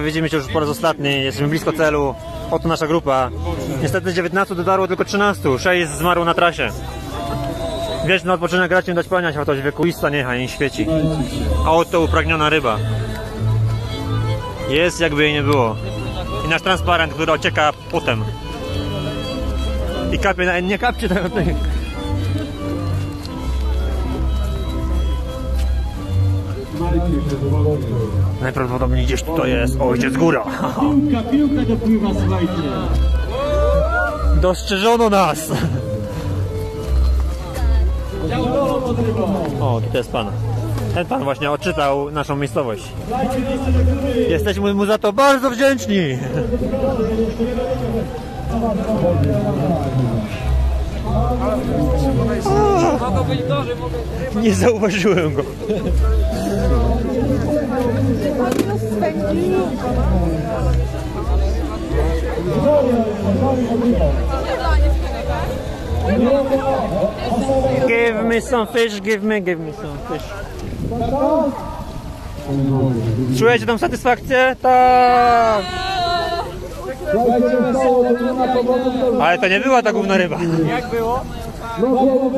Widzimy się już po raz ostatni, jesteśmy blisko celu. Oto nasza grupa. Niestety z 19 dotarło tylko 13, 6 zmarło na trasie. Wieczny odpoczynek grać nie dać pania światłość wieku ista niechaj nie świeci. A oto upragniona ryba. Jest jakby jej nie było. I nasz transparent, który ocieka potem. I kapie na... nie kapcie tego. Najprawdopodobniej gdzieś tutaj jest ojciec góra. Piłka, piłka dopływa, słuchajcie. Dostrzeżono nas! O, tutaj jest pan. Ten pan właśnie odczytał naszą miejscowość. Jesteśmy mu za to bardzo wdzięczni! Nie zauważyłem go. Give me some fish, give me, give me some fish. Czujecie tą satysfakcję? Tak! Ale to nie była ta główna ryba. Być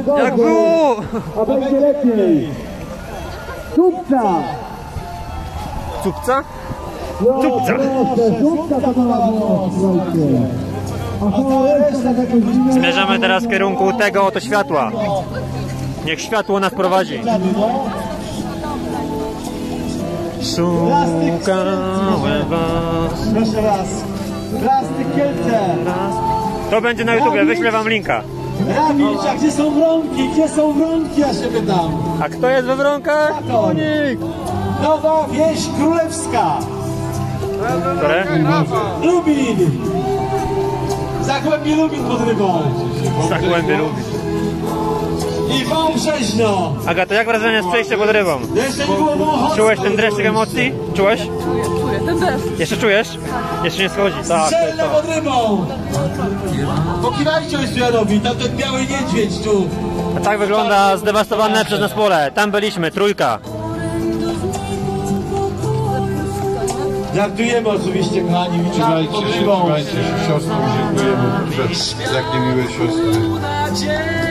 dobrze, Jak było? a będzie lepiej. Tupca! Cupca? Tupca. proszę, Tupca to była było, słuchajcie. A cała reszta taką zimną... Zmierzamy teraz w kierunku tego oto światła. Niech światło nas prowadzi. Szukałem was. Proszę was, plastik Kielce. To będzie na YouTubie, wyślę wam linka. Rawicz, a gdzie są wronki? Gdzie są wronki, ja się pytam. A kto jest we wronkach? Konik. Nowa wieś królewska. Które? Lubin. Zagłębie Lubin pod rybą. Zagłębie lubi. I Wałbrzeźno. Agato, jak wrażenie z przejścia pod rybą? Jeszcze nie było. Czułeś ten dreszczyk emocji? Czułeś? Czuję ten deszcz. Jeszcze czujesz? Jeszcze nie schodzi. Tak, Strzelne to. pod rybą. Pokiwajcie Oświadowi, tam ten biały niedźwiedź tu. A tak wygląda zdewastowane przez nas pole. Tam byliśmy, trójka. Żartujemy oczywiście, kochani. Trzymajcie pod się, rybą. trzymajcie się siostrą, dziękujemy. Boże, Jakie miłe siostry.